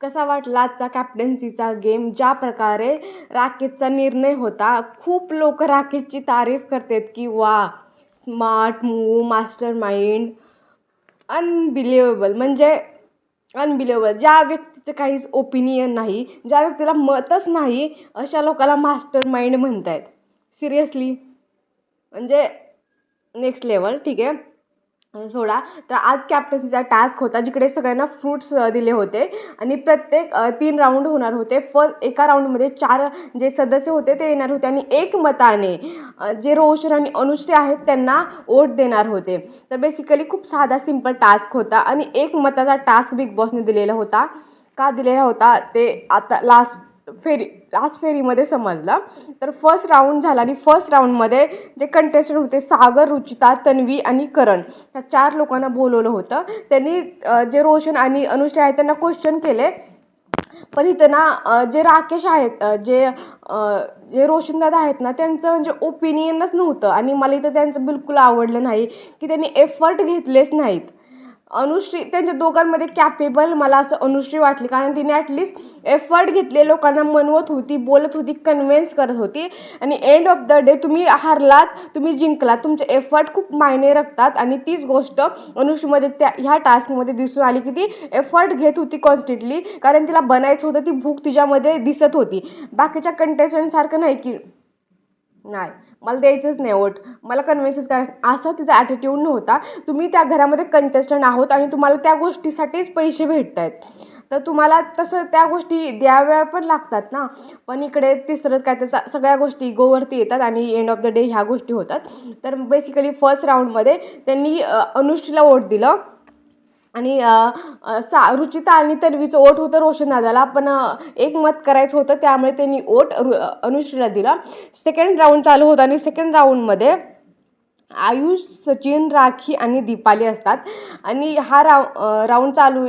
कसा वाटला आजचा कॅप्टन्सीचा गेम ज्या प्रकारे राकेशचा निर्णय होता खूप लोक राकेशची तारीफ करतात की वा smart move mastermind unbelievable म्हणजे अनबिलिवेबल ज्या व्यक्तीचं काहीच ओपिनियन नाही ज्या व्यक्तीला मतच नाही अशा लोकाला मास्टर माइंड म्हणत आहेत सिरियसली म्हणजे नेक्स्ट लेवल ठीक आहे? सोडा. तर आज कॅप्टन्सीचा टास्क होता जिकडे सगळ्यांना फ्रूट्स दिले होते. आणि प्रत्येक तीन राऊंड होणार होते. फर्स्ट एका राऊंडमध्ये चार जे सदस्य होते ते येणार होते. आणि एक मताने जे रोशन आणि अनुश्री आहेत त्यांना वोट देणार होते. तर बेसिकली खूप साधा सिंपल टास्क होता. आणि एक मताचा टास्क बिग बॉसने दिलेला होता. का दिलेला होता? ते आता लास्ट फेरी लास्ट फेरीमध्ये समजलं. तर फर्स्ट राऊंड झाला आणि फर्स्ट राऊंडमध्ये जे कंटेस्टंट होते सागर रुचिता तन्वी आणि करण ह्या चार लोकांना बोलवलं होतं. त्यांनी जे रोशन आणि अनुष्ठा आहेत त्यांना क्वेश्चन केले. पण इथं ना जे राकेश आहेत जे जे रोशनदादा आहेत ना त्यांचं म्हणजे ओपिनियनच नव्हतं. आणि मला इथं त्यांचं बिलकुल आवडलं नाही की त्यांनी एफर्ट घेतलेच नाहीत. अनुश्री त्यांच्या दोघांमध्ये कॅपेबल मला असं अनुश्री वाटली. कारण तिने ॲटलिस्ट एफर्ट घेतले लोकांना मनवत होती बोलत होती कन्व्हिन्स करत होती. आणि एंड ऑफ द डे तुम्ही हारलात तुम्ही जिंकलात तुमचे एफर्ट खूप मायने रखतात. आणि तीच गोष्ट अनुश्रीमध्ये त्या ह्या टास्कमध्ये दिसून आली की ती एफर्ट घेत होती कॉन्स्टंटली कारण तिला बनायचं होतं ती भूक तिच्यामध्ये दिसत होती. बाकीच्या कंटेस्टंटसारखं नाही की नाही. मला द्यायचंच नाही वोट. मला कन्व्हिन्सच करायचं असा तिचा ॲटिट्यूड नव्हता. तुम्ही त्या घरामध्ये कंटेस्टंट आहोत आणि तुम्हाला त्या गोष्टीसाठीच पैसे भेटत आहेत तर तुम्हाला तसं त्या गोष्टी द्याव्या पण लागतात ना. पण इकडे तिसरंच काय त्याचा सगळ्या गोष्टी गोवरती येतात आणि एंड ऑफ द डे ह्या गोष्टी होतात. तर बेसिकली फर्स्ट राऊंडमध्ये त्यांनी अनुष्ठीला वोट दिलं. आणि सा रुचिता आणि तन्वीचं ओट होतं रोशन दादाला. पण एक मत करायचं होतं त्यामुळे त्यांनी ओट रु अनुश्रीला दिला. सेकंड राऊंड चालू होता आणि सेकंड राऊंडमध्ये आयुष सचिन राखी आणि दीपाली असतात. आणि हा राव राऊंड चालू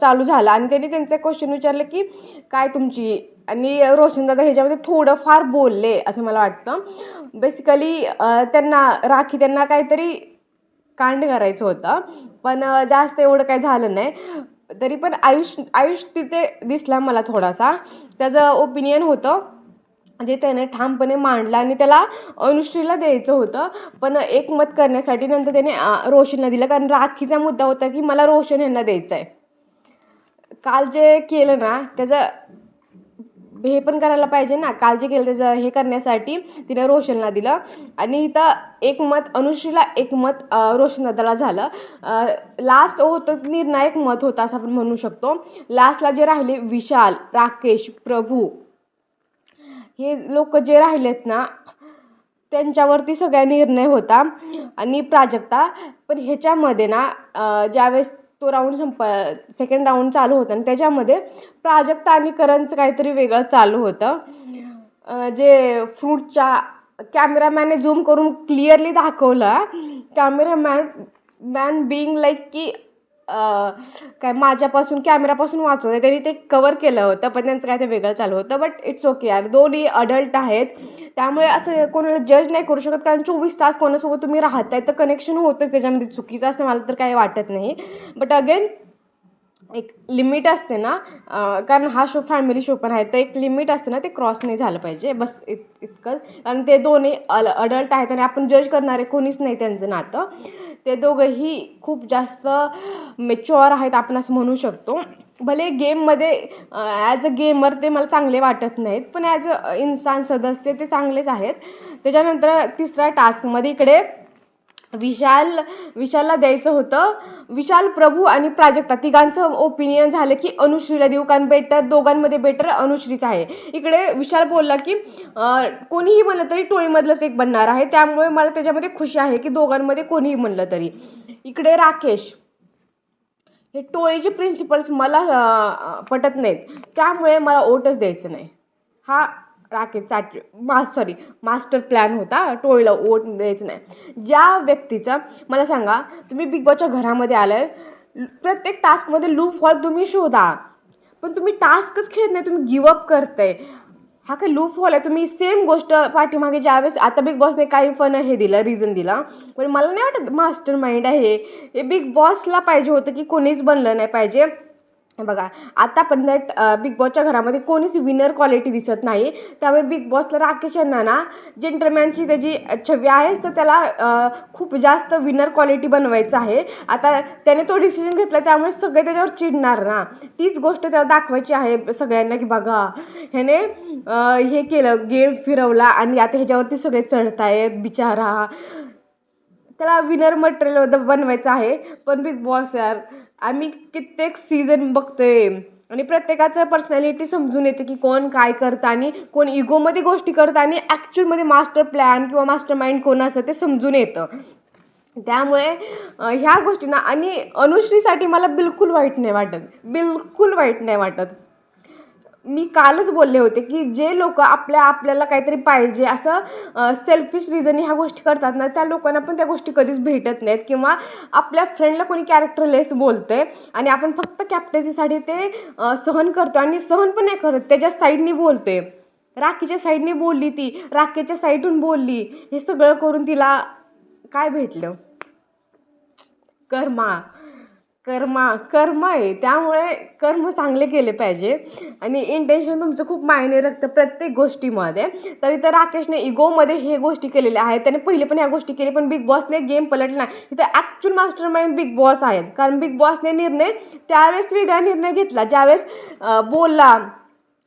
चालू झाला आणि त्यांनी त्यांचे क्वेश्चन विचारले की काय तुमची? आणि रोशनदादा ह्याच्यामध्ये थोडंफार बोलले असं मला वाटतं. बेसिकली त्यांना राखी त्यांना काहीतरी कांड करायचं होतं. पण जास्त एवढं काही झालं नाही. तरी पण आयुष आयुष तिथे दिसला मला थोडासा. त्याचं ओपिनियन होतं. जे त्याने ठामपणे मांडलं आणि त्याला अनुश्रीला द्यायचं होतं. पण एकमत करण्यासाठी नंतर त्याने रोशनला दिलं. कारण राखीचा मुद्दा होता की मला रोशन यांना द्यायचं आहे काल जे केलं ना त्याचं हे पण करायला पाहिजे ना. काळजी जे केलं त्याचं हे करण्यासाठी तिने रोशनला दिलं. आणि इथं एक मत अनुश्रीला एक मत रोशनदादाला झालं. लास्ट होतं निर्णायक मत होतं असं आपण म्हणू शकतो. लास्टला जे राहिले विशाल राकेश प्रभू. हे लोक जे राहिलेत ना त्यांच्यावरती सगळा निर्णय होता. आणि प्राजक्ता. पण ह्याच्यामध्ये ना ज्यावेळेस तो राऊंड संप सेकंड राऊंड चालू होता आणि त्याच्यामध्ये प्राजक्ता आणि करणचं काहीतरी वेगळं चालू होतं. जे फ्रूटच्या कॅमेरामॅनने झूम करून क्लिअरली दाखवलं कॅमेरामॅन मॅन बिईंग लाईक की काय माझ्यापासून कॅमेरापासून वाचवतं त्यांनी ते कवर केलं होतं पण त्यांचं काय ते वेगळं चालू होतं. बट इट्स ओके यार दोन्ही अडल्ट आहेत. त्यामुळे असं कोणाला जज नाही करू शकत कारण चोवीस तास कोणासोबत तुम्ही राहत आहे तर कनेक्शन होतंच त्याच्यामध्ये. चुकीचं असतं मला तर काही वाटत नाही. बट अगेन एक लिमिट असते ना कारण हा शो फॅमिली शो पण आहे तर एक लिमिट असते ना ते क्रॉस नाही झालं पाहिजे. बस इत इतकंच. कारण ते दोन्ही अल अडल्ट आहेत आणि आपण जज करणारे कोणीच नाही त्यांचं नातं. ते दोघंही खूप जास्त मेच्युअर आहेत आपण असं म्हणू शकतो. भले गेममध्ये ॲज अ गेमर ते मला चांगले वाटत नाहीत पण ॲज अ इन्सान सदस्य ते चांगलेच आहेत. त्याच्यानंतर तिसऱ्या टास्कमध्ये इकडे विशाल विशालला द्यायचं होतं. विशाल प्रभू आणि प्राजक्ता तिघांचं ओपिनियन झालं की अनुश्रीला देऊ कारण बेटर दोघांमध्ये बेटर अनुश्रीच आहे. इकडे विशाल बोलला की कोणीही म्हणलं तरी टोळीमधलंच एक बनणार आहे. त्यामुळे मला त्याच्यामध्ये खुशी आहे की दोघांमध्ये कोणीही म्हणलं तरी. इकडे राकेश हे टोळीचे प्रिन्सिपल्स मला पटत नाहीत. त्यामुळे मला ओटच द्यायचं नाही. हा राकेश चाट मा सॉरी मास्टर प्लॅन होता टोळीला ओट द्यायचं नाही. ज्या व्यक्तीचा मला सांगा तुम्ही बिग बॉसच्या घरामध्ये आलं आहे प्रत्येक टास्कमध्ये लूप हॉल तुम्ही शोधा. पण तुम्ही टास्कच खेळत नाही तुम्ही गिवअप करताय. हा काय लूप हॉल आहे? तुम्ही सेम गोष्ट पाठीमागे ज्यावेळेस आता बिग बॉसने काही फन हे दिलं रिझन दिला पण मला नाही वाटत मास्टर माइंड आहे. हे बिग बॉसला पाहिजे होतं की कोणीच बनलं नाही पाहिजे. हे बघा आतापर्यंत बिग बॉसच्या घरामध्ये कोणीच विनर क्वालिटी दिसत नाही त्यामुळे बिग बॉसला राकेश यांना ना जेंटलमॅनची त्याची छवी आहेच तर त्याला खूप जास्त विनर क्वालिटी बनवायचं आहे. आता त्याने तो डिसिजन घेतला त्यामुळे सगळे त्याच्यावर चिडणार ना. तीच गोष्ट त्याला दाखवायची आहे सगळ्यांना की बघा ह्याने हे केलं गेम फिरवला आणि आता ह्याच्यावरती सगळे चढतायत बिचारा. त्याला विनर मटेरियल बनवायचं आहे पण बिग बॉस यार आम्ही कित्येक सीझन बघतोय आणि प्रत्येकाचं पर्सनॅलिटी समजून येते की कोण काय करतं आणि कोण इगोमध्ये गोष्टी करतं आणि ॲक्च्युअलमध्ये मास्टर प्लॅन किंवा मास्टर माइंड कोण असतं ते समजून येतं. त्यामुळे ह्या गोष्टींना आणि अनुश्रीसाठी मला बिलकुल वाईट नाही वाटत. बिलकुल वाईट नाही वाटत. मी कालच बोलले होते की जे लोक आपल्या आपल्याला काहीतरी पाहिजे असं सेल्फिश रिझन ह्या गोष्टी करतात ना त्या लोकांना पण त्या गोष्टी कधीच भेटत नाहीत किंवा आपल्या फ्रेंडला कोणी कॅरेक्टरलेस बोलतंय आणि आपण फक्त कॅप्टन्सीसाठी ते सहन करतो आणि सहन पण नाही करत त्याच्या साईडनी बोलते राखीच्या साईडने बोलली ती राखेच्या साईडून बोलली हे सगळं करून तिला काय भेटलं? कर्मा. कर्मा कर्म आहे. त्यामुळे कर्म चांगले केले पाहिजे. आणि इंटेन्शन तुमचं खूप मायने रखतं प्रत्येक गोष्टीमध्ये. तरी तर राकेशने इगोमध्ये हे गोष्टी केलेल्या आहेत. त्याने पहिले पण ह्या गोष्टी केली पण बिग बॉसने गेम पलटला नाही. इथं actual mastermind big boss आहेत. कारण बिग बॉसने निर्णय त्यावेळेस वेगळा निर्णय घेतला. ज्यावेळेस बोलला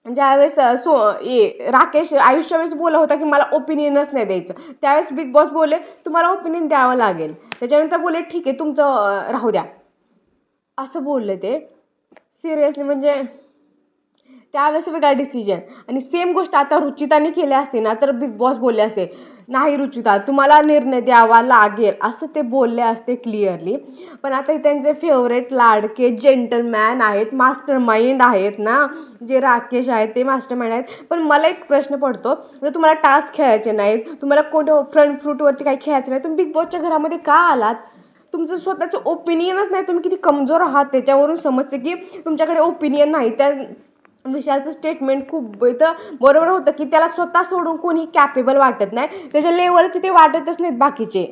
ज्यावेळेस सो ए राकेश आयुष्या वेळेस बोला होता की मला ओपिनियनच नाही द्यायचं. त्यावेळेस बिग बॉस बोलले तुम्हाला ओपिनियन द्यावं लागेल. त्याच्यानंतर बोलले ठीक आहे तुमचं राहू द्या. असं बोलले ते. सिरियसली म्हणजे त्यावेळेस वेगळा डिसिजन आणि सेम गोष्ट आता रुचिताने केली असते ना तर बिग बॉस बोलले असते नाही रुचिता तुम्हाला निर्णय द्यावा लागेल. असं ते बोलले असते क्लिअरली पण आता त्यांचे फेवरेट लाडके जेंटलमॅन आहेत मास्टर माइंड आहेत ना जे राकेश आहेत ते मास्टर माइंड आहेत. पण मला एक प्रश्न पडतो जर तुम्हाला टास्क खेळायचे नाहीत तुम्हाला कोणत्या फ्रंट फ्रूटवरती काही खेळायचं नाही तुम्ही बिग बॉसच्या घरामध्ये का आलात? तुमचं स्वतःचं ओपिनियनच नाही. तुम्ही किती कमजोर आहात त्याच्यावरून समजते की तुमच्याकडे ओपिनियन नाही. त्या विशालचं स्टेटमेंट खूप इथं बरोबर होतं की त्याला स्वतः सोडून कोणी कॅपेबल वाटत नाही. त्याच्या लेवलचे ते वाटतच नाहीत बाकीचे.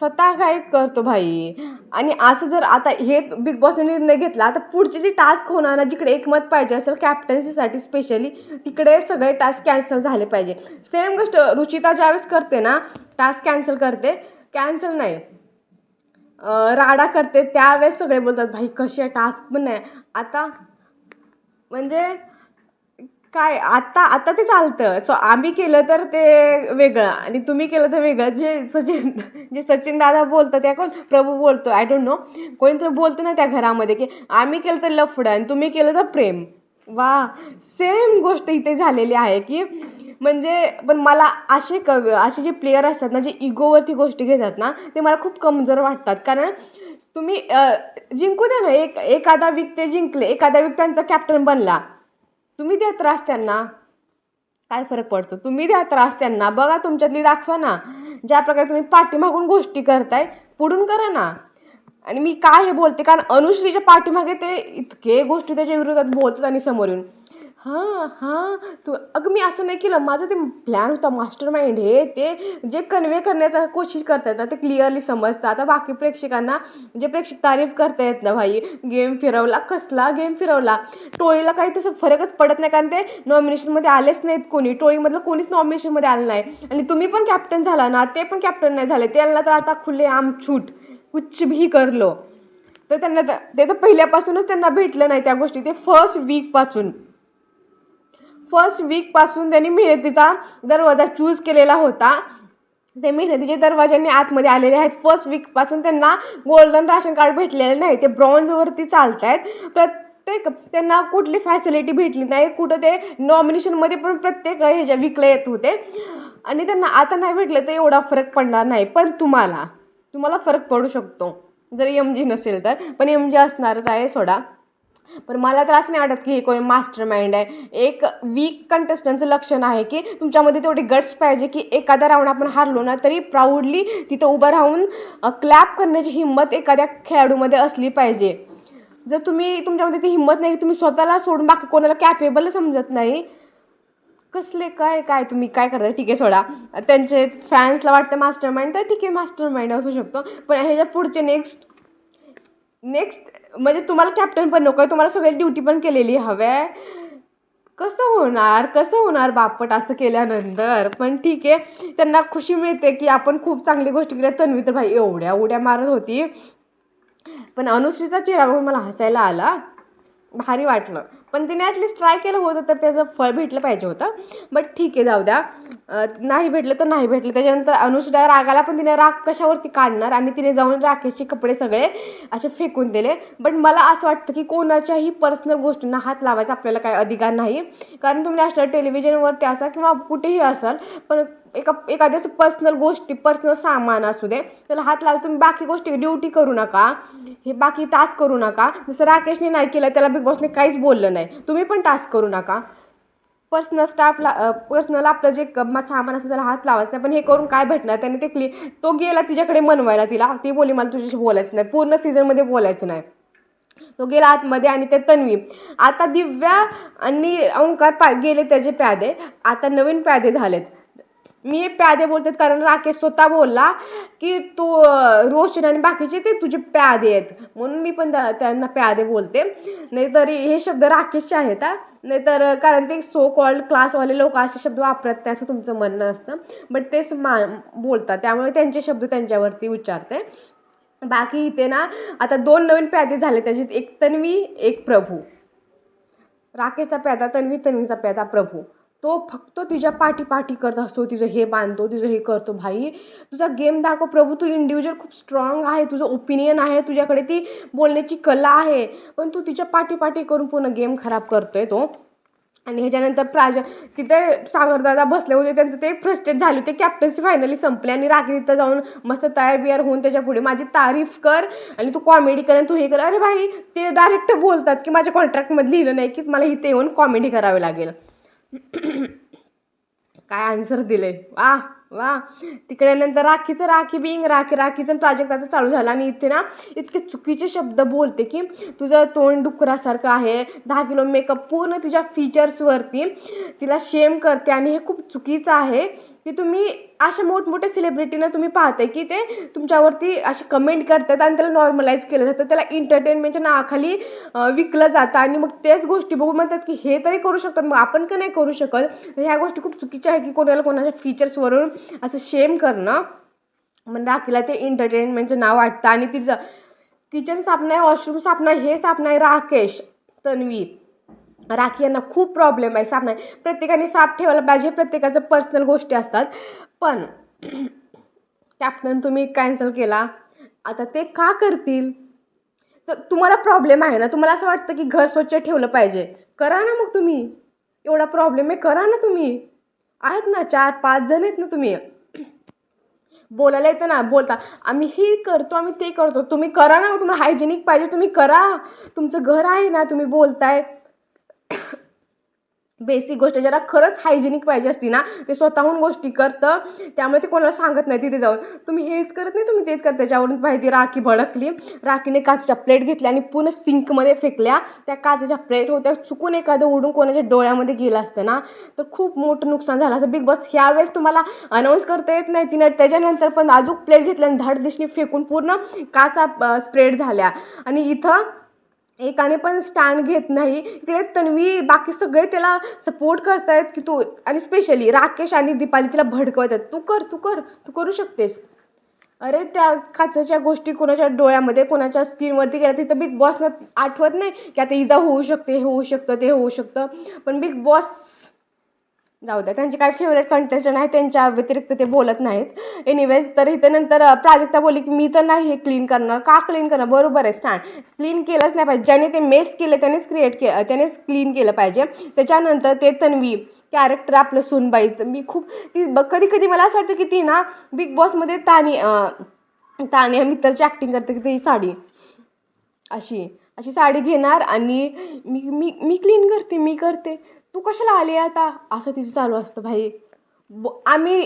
स्वतः काय करतो भाई? आणि असं जर आता हे बिग बॉसने निर्णय घेतला तर पुढचे जे टास्क होणार ना जिकडे एकमत पाहिजे असेल कॅप्टन्सीसाठी स्पेशली तिकडे सगळे टास्क कॅन्सल झाले पाहिजे. सेम गोष्ट रुचिता ज्यावेळेस करते ना टास्क कॅन्सल करते कॅन्सल नाही. राडा करते त्यावेळेस सगळे बोलतात भाई कशी आहे? टास्क पण नाही. आता म्हणजे काय आत्ता आता ते चालतं. सो आम्ही केलं तर ते वेगळं आणि तुम्ही केलं तर वेगळं. जे सचिन जे सचिन दादा बोलतात त्या कोण? प्रभू बोलतो. आय डोंट नो कोणीतरी बोलतं ना त्या घरामध्ये की आम्ही केलं तर लफडं आणि तुम्ही केलं तर प्रेम. वा सेम गोष्ट इथे झालेली आहे की म्हणजे पण मला असे कव असे जे प्लेयर असतात ना जे इगोवरती गोष्टी घेतात ना ते मला खूप कमजोर वाटतात. कारण तुम्ही जिंकू द्या ना एक एखादा वीक ते जिंकले एखादा वीक त्यांचा कॅप्टन बनला तुम्ही द्या त्रास त्यांना. काय फरक पडतो? तुम्ही द्या त्रास त्यांना. बघा तुमच्यातली दाखवा ना. ज्या प्रकारे तुम्ही पाठीमागून गोष्टी करताय पुढून करा ना. आणि मी काय हे बोलते? कारण अनुश्रीच्या पाठीमागे ते इतके गोष्टी त्याच्या विरोधात बोलतात आणि समोर येऊन हां हां तू अगं मी असं नाही केलं. माझं ते प्लॅन होता मास्टर माइंड हे ते जे कन्वे करण्याचा कोशिश करतात ना ते क्लिअरली समजतं. आता बाकी प्रेक्षकांना जे प्रेक्षक तारीफ करता येत ना भाई गेम फिरवला कसला गेम फिरवला? टोळीला काही तसं फरकच पडत नाही कारण ते नॉमिनेशनमध्ये आलेच नाहीत कोणी. टोळीमधलं कोणीच नॉमिनेशनमध्ये आलं नाही. आणि तुम्ही पण कॅप्टन झाला ना ते पण कॅप्टन नाही झाले. त्यांना तर आता खुले आम छूट. कुछ भी कर लो. तर त्यांना तर- ते तर पहिल्यापासूनच त्यांना भेटलं नाही त्या गोष्टी. ते फर्स्ट वीकपासून फर्स्ट वीकपासून त्यांनी मेहनतीचा दरवाजा चूज केलेला होता. ते मेहनतीच्या दरवाज्यांनी आतमध्ये आलेले आहेत. फर्स्ट वीकपासून त्यांना गोल्डन राशन कार्ड भेटलेलं नाही. ते ब्रॉन्झवरती चालत आहेत प्रत्येक त्यांना कुठली फॅसिलिटी भेटली नाही. कुठं ते नॉमिनेशनमध्ये पण प्रत्येक ह्याच्या विकले येत होते. आणि त्यांना आता नाही भेटलं तर एवढा फरक पडणार नाही. पण तुम्हाला तुम्हाला फरक पडू शकतो. जर एम जी नसेल तर. पण एम जी असणारच आहे सोडा. पण मला तर असं नाही वाटत की हे कोणी मास्टर माइंड आहे. एक वीक कंटेस्टंटचं लक्षण आहे की तुमच्यामध्ये तेवढे गट्स पाहिजे की एखादा राऊंड आपण हारलो ना तरी प्राऊडली तिथं उभं राहून क्लॅप करण्याची हिंमत एखाद्या खेळाडूमध्ये असली पाहिजे. जर तुम्ही तुमच्यामध्ये ती हिंमत नाही तुम्ही स्वतःला सोडून बाकी कोणाला कॅपेबल समजत नाही कसले काय काय तुम्ही काय करता? ठीक आहे सोडा. त्यांचे फॅन्सला वाटतं मास्टर माइंड तर ठीक आहे मास्टर माइंड असू शकतो. पण ह्याच्या पुढचे नेक्स्ट नेक्स्ट म्हणजे तुम्हाला कॅप्टन पण नको आहे. तुम्हाला सगळी ड्युटी पण केलेली हवी आहे. कसं होणार कसं होणार बापट असं केल्यानंतर? पण ठीक आहे. त्यांना खुशी मिळते की आपण खूप चांगली गोष्ट केल्या तन्वी तर भाई एवढ्या उड्या मारत होती. पण अनुश्रीचा चेहरा बघून मला हसायला आला. भारी वाटलं. पण तिने ॲटलिस्ट ट्राय केलं होतं तर त्याचं फळ भेटलं पाहिजे होतं. बट ठीक आहे जाऊ द्या. नाही भेटलं तर नाही भेटलं. त्याच्यानंतर अनुश्रीला रागाला पण तिने राग कशावरती काढणार? आणि तिने जाऊन राकेशचे कपडे सगळे असे फेकून दिले. बट मला असं वाटतं की कोणाच्याही पर्सनल गोष्टींना हात लावायचा आपल्याला काही अधिकार नाही. कारण तुम्ही नॅशनल टेलिव्हिजनवरती असा किंवा कुठेही असाल पण एका एखाद्याचं पर्सनल गोष्टी पर्सनल सामान असू दे त्याला हात लावून तुम्ही बाकी गोष्टी ड्युटी करू नका. हे बाकी टास्क करू नका. जसं राकेशने नाही केलं त्याला बिग बॉसने काहीच बोललं नाही. तुम्ही पण टास्क करू नका. पर्सनल स्टाफला पर्सनल आपलं जे सामान असतं त्याला हात लावायचं नाही. पण हे करून काय भेटणार? त्याने ते क्ली तो गेला तिच्याकडे मनवायला तिला. ती बोली मला तुझ्याशी बोलायचं नाही. पूर्ण सीझनमध्ये बोलायचं नाही. तो गेला आतमध्ये आणि ते तन्वी. आता दिव्या आणि ओंकार पा गेले त्याचे प्यादे. आता नवीन प्यादे झालेत. मी प्यादे बोलते कारण राकेश स्वतः बोलला की तू रोशन आणि बाकीचे ते तुझे प्यादे आहेत. म्हणून मी पण त्यांना प्यादे बोलते. नाहीतर हे शब्द राकेशचे आहेत हा. नाहीतर कारण ते सो कॉल्ड क्लासवाले लोक असे शब्द वापरत नाही असं तुमचं म्हणणं असतं. बट तेच मा बोलतात. त्यामुळे त्यांचे शब्द त्यांच्यावरती उच्चारते. बाकी इथे ना आता दोन नवीन प्यादे झाले त्याच्यात एक तन्वी एक प्रभू. राकेशचा प्यादा तन्वी तन्वीचा प्यादा प्रभू. तो फक्त तिच्या पाठी पाठी करत असतो तिचं हे बांधतो तिचं हे करतो. भाई तुझा गेम दाखव. प्रभू तू इंडिव्हिज्युअल खूप स्ट्रॉंग आहे. तुझं ओपिनियन आहे. तुझ्याकडे ती बोलण्याची कला आहे. पण तू तिच्या पाठी पाठी करून पूर्ण गेम खराब करतोय तो. आणि ह्याच्यानंतर प्राज तिथे सागरदादा बसले होते. त्यांचं ते फ्रस्ट्रेट झाले होते. कॅप्टन्सी फायनली संपली आणि राखी तिथं जाऊन मस्त तयार बियार होऊन त्याच्या पुढे माझी तारीफ कर आणि तू कॉमेडी कर आणि तू हे कर. अरे भाई ते डायरेक्ट बोलतात की माझ्या कॉन्ट्रॅक्टमध्ये लिहिलं नाही की मला इथे येऊन कॉमेडी करावी लागेल. काय आन्सर दिले वा वा. तिकडे नंतर राखीचं राखी बिंग राखी राखीचं प्राजक्ताचं चालू झालं. आणि इथे ना इतके चुकीचे शब्द बोलते की तुझं तोंड डुकरासारखं आहे. दहा किलो मेकअप पूर्ण तिच्या फीचर्सवरती तिला शेम करते. आणि हे खूप चुकीचं आहे. की तुम्ही अशा मोठमोठ्या सेलिब्रिटीना तुम्ही पाहताय की ते तुमच्यावरती असे कमेंट करतात आणि त्याला नॉर्मलाईज केलं जातं. त्याला एंटरटेनमेंटच्या नावाखाली विकलं जातं आणि मग तेच गोष्टी बघून म्हणतात की हे तरी करू शकतात. मग आपण का नाही करू शकत? ह्या गोष्टी खूप चुकीच्या आहे की कोणाला कोणाच्या फीचर्सवरून असं शेम करणं. मग राखीला ते एंटरटेनमेंटचं नाव वाटतं आणि तिचं किचन सापना आहे वॉशरूम सापना आहे हे सापना आहे राकेश तन्वी. राखी यांना खूप प्रॉब्लेम आहे साफ नाही. प्रत्येकाने साफ ठेवायला पाहिजे प्रत्येकाचं पर्सनल गोष्टी असतात. पण कॅप्टन तुम्ही कॅन्सल केला. आता ते का करतील? तर तुम्हाला प्रॉब्लेम आहे ना तुम्हाला असं वाटतं की घर स्वच्छ ठेवलं पाहिजे. करा ना मग तुम्ही. एवढा प्रॉब्लेम आहे करा ना तुम्ही. आहेत ना चार पाच जण आहेत ना तुम्ही. बोलायला येतं ना बोलता आम्ही हे करतो आम्ही ते करतो. तुम्ही करा ना तुम्हाला हायजेनिक पाहिजे तुम्ही करा. तुमचं घर आहे ना तुम्ही बोलताय. बेसिक गोष्ट ज्याला खरंच हायजेनिक पाहिजे असती ना ते स्वतःहून गोष्टी करतं त्यामुळे ते कोणाला सांगत नाही तिथे जाऊन. तुम्ही हेच करत नाही तुम्ही तेच करता त्याच्यावरून माहिती राखी भडकली. राखीने काचच्या प्लेट घेतल्या आणि पूर्ण सिंकमध्ये फेकल्या. त्या काचेच्या प्लेट होत्या चुकून एखादं उडून कोणाच्या डोळ्यामध्ये गेलं असतं ना. तर खूप मोठं नुकसान झालं असं बिग बॉस ह्यावेळेस तुम्हाला अनाऊन्स करता येत नाही तिनं. त्याच्यानंतर पण अजून प्लेट घेतल्या आणि धाड फेकून पूर्ण काचा स्प्रेड झाल्या. आणि इथं एकाने पण स्टँड घेत नाही. इकडे तन्वी बाकी सगळे त्याला सपोर्ट करतायत की तू आणि स्पेशली राकेश आणि दीपाली तिला भडकवत आहेत तू कर तू कर तू करू शकतेस. अरे त्या काचेच्या गोष्टी कोणाच्या डोळ्यामध्ये कोणाच्या स्किनवरती गेल्या तिथं बिग बॉसला आठवत नाही की आता इजा होऊ शकते हे होऊ शकतं ते होऊ शकतं. पण बिग बॉस जाऊ द्या त्यांचे काय फेवरेट कंटेस्टंट आहे त्यांच्या व्यतिरिक्त ते बोलत नाहीत. एनिवेज तर इथे नंतर प्राजक्ता बोलली की मी तर नाही हे क्लीन करणार. का क्लीन करणार? बरोबर आहे स्टँड क्लीन केलंच नाही पाहिजे. ज्याने ते मेस केलं त्यानेच क्रिएट के त्यानेच क्लीन केलं पाहिजे. त्याच्यानंतर ते तन्वी कॅरेक्टर आपलं सुनबाईचं. मी खूप ती ब कधी कधी मला असं वाटतं की ती ना बिग बॉसमध्ये तानी तानिया मित्रची ॲक्टिंग करते की ती साडी. अशी अशी साडी घेणार आणि मी मी मी क्लीन करते मी करते. तू कशाला आली आता? असं तिचं चालू असतं भाई. ब आम्ही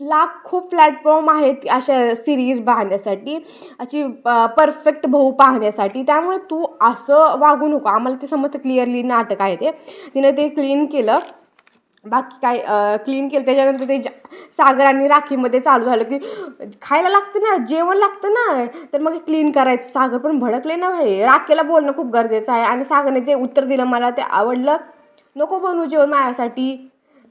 लाखो प्लॅटफॉर्म आहेत अशा सिरीज पाहण्यासाठी अशी परफेक्ट भाऊ पाहण्यासाठी. त्यामुळे तू असं वागू नको. आम्हाला ते समजतं क्लिअरली नाटक आहे ते. तिने ते क्लीन केलं. बाकी काय क्लीन केलं. त्याच्यानंतर ते सागर आणि राखीमध्ये चालू झालं की खायला लागतं ना जेवण लागतं ना. तर मग क्लीन करायचं. सागर पण भडकले ना भाई. राखेला बोलणं खूप गरजेचं आहे. आणि सागरने जे उत्तर दिलं मला ते आवडलं. नको बनवू जेवण माझ्यासाठी.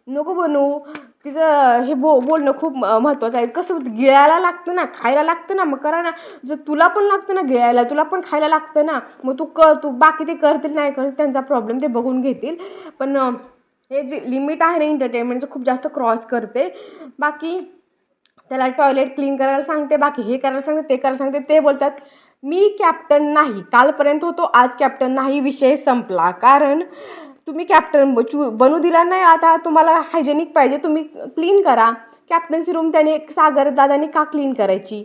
नको बनवू. तिचं हे बो बोलणं खूप महत्त्वाचं आहे. कसं गिळायला लागतं ना खायला लागतं ना मग करा ना. जर तुला पण लागतं ना गिळायला तुला पण खायला लागतं ना मग तू कर तू बाकी ते करतील नाही करतील त्यांचा प्रॉब्लेम ते बघून घेतील. पण हे जे लिमिट आहे ना एंटरटेनमेंटचं खूप जास्त क्रॉस करते. बाकी त्याला टॉयलेट क्लीन करायला सांगते बाकी हे करायला सांगते ते करायला सांगते ते बोलतात मी कॅप्टन नाही. कालपर्यंत होतो आज कॅप्टन नाही. विषय संपला. कारण तुम्ही कॅप्टन ब चू बनू दिला नाही आता तुम्हाला हायजेनिक पाहिजे तुम्ही क्लीन करा. कॅप्टन्सी रूम त्याने सागर दादाने का क्लीन करायची?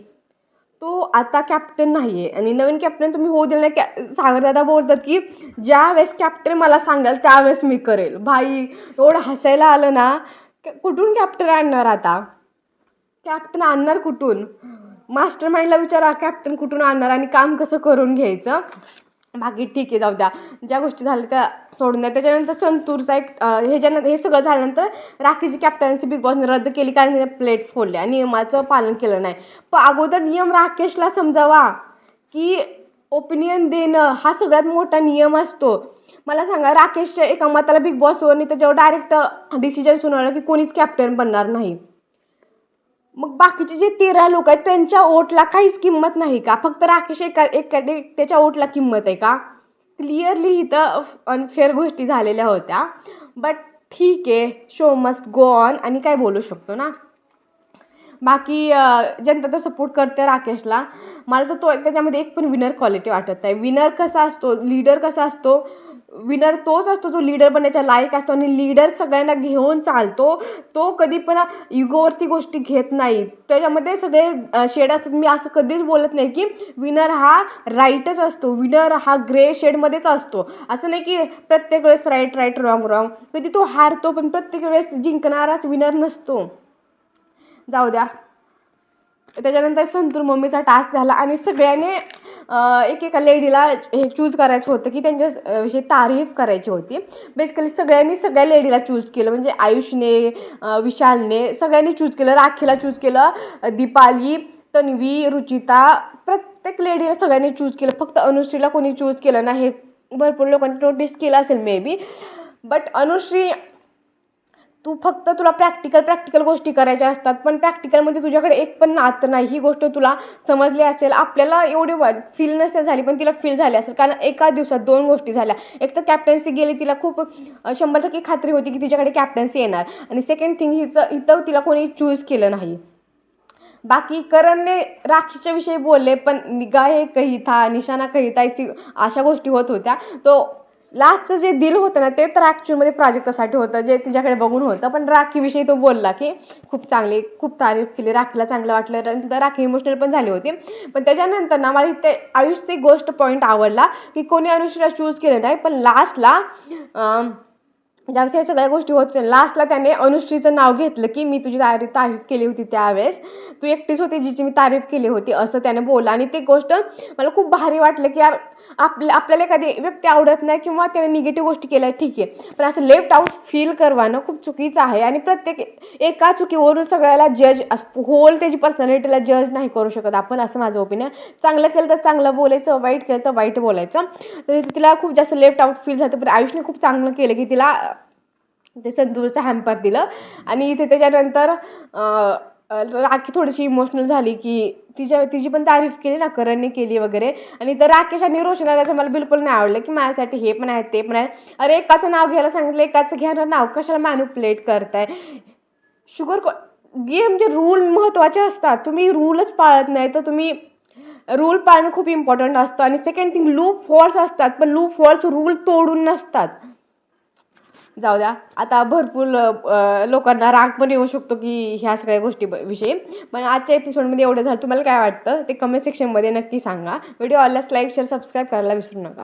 तो आता कॅप्टन नाही आहे आणि नवीन कॅप्टन तुम्ही होऊ दिलं नाही. कॅ सागरदादा बोलतात की ज्या वेळेस कॅप्टन मला सांगाल त्यावेळेस मी करेल. भाई एवढं हसायला आलं ना कुठून कॅप्टन आणणार आता? कॅप्टन आणणार कुठून? मास्टर माइंडला विचारा कॅप्टन कुठून आणणार आणि काम कसं करून घ्यायचं? बाकी ठीक आहे जाऊ द्या. ज्या गोष्टी झाल्या त्या सोडून द्या. त्याच्यानंतर संतूरचा एक हे ज्यानं हे सगळं झाल्यानंतर राखीची कॅप्टन्सी बिग बॉसने रद्द केली कारण तिने फोडले फोडल्या नियमाचं पालन केलं नाही. पण अगोदर नियम राकेशला समजावा की ओपिनियन देणं हा सगळ्यात मोठा नियम असतो. मला सांगा राकेशच्या एका मताला बिग बॉसवरनी त्याच्यावर डायरेक्ट डिसिजन सुनावलं की कोणीच कॅप्टन बनणार नाही. मग बाकीचे जे तेरा लोक आहेत त्यांच्या ओटला काहीच किंमत नाही का? फक्त राकेश एका एका त्याच्या ओटला किंमत आहे का? क्लिअरली इथं अनफेअर गोष्टी झालेल्या होत्या. बट ठीक आहे शो मस्ट गो ऑन आणि काय बोलू शकतो ना? बाकी जनता तर सपोर्ट करते राकेशला. मला तर तो त्याच्यामध्ये एक पण विनर क्वालिटी वाटत नाही. विनर कसा असतो? लीडर कसा असतो? विनर तोच असतो जो लीडर बनण्याच्या लायक असतो आणि लीडर सगळ्यांना घेऊन चालतो. तो कधी पण इगोवरती गोष्टी घेत नाही. त्याच्यामध्ये सगळे शेड असतात. मी असं कधीच बोलत नाही की विनर हा राईटच असतो. विनर हा ग्रे शेडमध्येच असतो. असं नाही की प्रत्येक वेळेस राईट राईट रॉंग रॉंग कधी तो हारतो पण प्रत्येक वेळेस जिंकणाराच विनर नसतो. जाऊ द्या. त्याच्यानंतर संतूर मम्मीचा टास्क झाला आणि सगळ्यांनी एक एकेका लेडीला हे चूज करायचं होतं की त्यांच्या विषयी तारीफ करायची होती. बेसिकली सगळ्यांनी सगळ्या लेडीला चूज केलं. म्हणजे आयुषने विशालने सगळ्यांनी चूज केलं. राखीला चूज केलं. दीपाली तन्वी रुचिता प्रत्येक लेडीला सगळ्यांनी चूज केलं. फक्त अनुश्रीला कोणी चूज केलं नाही. हे भरपूर लोकांनी नोटीस केलं असेल मे बी बट अनुश्री तू फक्त तुला प्रॅक्टिकल प्रॅक्टिकल गोष्टी करायच्या असतात पण प्रॅक्टिकलमध्ये तुझ्याकडे एक पण नातं नाही. ही गोष्ट तुला समजली असेल आपल्याला एवढी वा फील नसेल झाली पण तिला फील झाली असेल. कारण एका दिवसात दोन गोष्टी झाल्या. एक तर कॅप्टन्सी गेली तिला खूप शंभर टक्के खात्री होती की तिच्याकडे कॅप्टन्सी येणार. आणि सेकंड थिंग हिचं इथं तिला कोणी चूज केलं नाही. बाकी करणने राखीच्या विषयी बोलले पण निगाहे कही था निशाणा कही था इसी अशा गोष्टी होत होत्या. तो लास्टचं जे दिल होतं ना ते तर ॲक्च्युअलमध्ये प्राजक्तासाठी होतं जे तिच्याकडे बघून होतं. पण राखीविषयी तो बोलला की खूप चांगली खूप तारीफ केली. राखीला चांगलं वाटलं. राखी इमोशनल पण झाली होती. पण त्याच्यानंतर ना मला इथे आयुषची गोष्ट पॉईंट आवडला की कोणी अनुश्रीला चूज केलं नाही. पण लास्टला ज्यावेळेस या सगळ्या गोष्टी होत होत्या लास्टला त्याने अनुश्रीचं नाव घेतलं की मी तुझी तारीफ तारीफ केली होती त्यावेळेस. तू एकटीच होती जिची मी तारीफ केली होती असं त्याने बोललं. आणि ती गोष्ट मला खूप भारी वाटलं की यार आपल्या आपल्याला एखादी व्यक्ती आवडत नाही किंवा त्याने निगेटिव्ह गोष्टी केल्या ठीक आहे. पण असं लेफ्ट आउट फील करवानं खूप चुकीचं आहे आणि प्रत्येक एका चुकीवरून सगळ्याला जज होल त्याची पर्सनॅलिटीला जज नाही करू शकत आपण असं माझं ओपिनियन चांगलं केलं तर चांगलं बोलायचं वाईट केलं तर वाईट बोलायचं. तर तिला खूप जास्त लेफ्ट आउट फील झालं पण आयुषने खूप चांगलं केलं की तिला ते संतूरचं हॅम्पर दिलं. आणि इथे त्याच्यानंतर राखी थोडीशी इमोशनल झाली की तिच्या तिची पण तारीफ केली ना करणने केली वगैरे. आणि तर राकेश आणि रोशना त्याचं मला बिलकुल नाही आवडलं की माझ्यासाठी हे पण आहे ते पण आहे. अरे एकाचं नाव घ्यायला सांगितलं एकाचं घ्यायला नाव कशाला मॅन्युप्लेट करताय? शुगर को गे म्हणजे रूल महत्त्वाचे असतात. तुम्ही रूलच पाळत नाही तर तुम्ही रूल पाळणं खूप इम्पॉर्टंट असतं. आणि सेकंड थिंग लूप फॉल्स असतात पण लूप फॉल्स रूल तोडून नसतात. जाऊ द्या. आता भरपूर लोकांना राग पण येऊ शकतो की ह्या सगळ्या गोष्टी विषयी. पण आजच्या एपिसोडमध्ये एवढं झालं. तुम्हाला काय वाटतं? ते कमेंट सेक्शनमध्ये नक्की सांगा. व्हिडिओ आवडल्यास लाईक शेअर सबस्क्राईब करायला विसरू नका.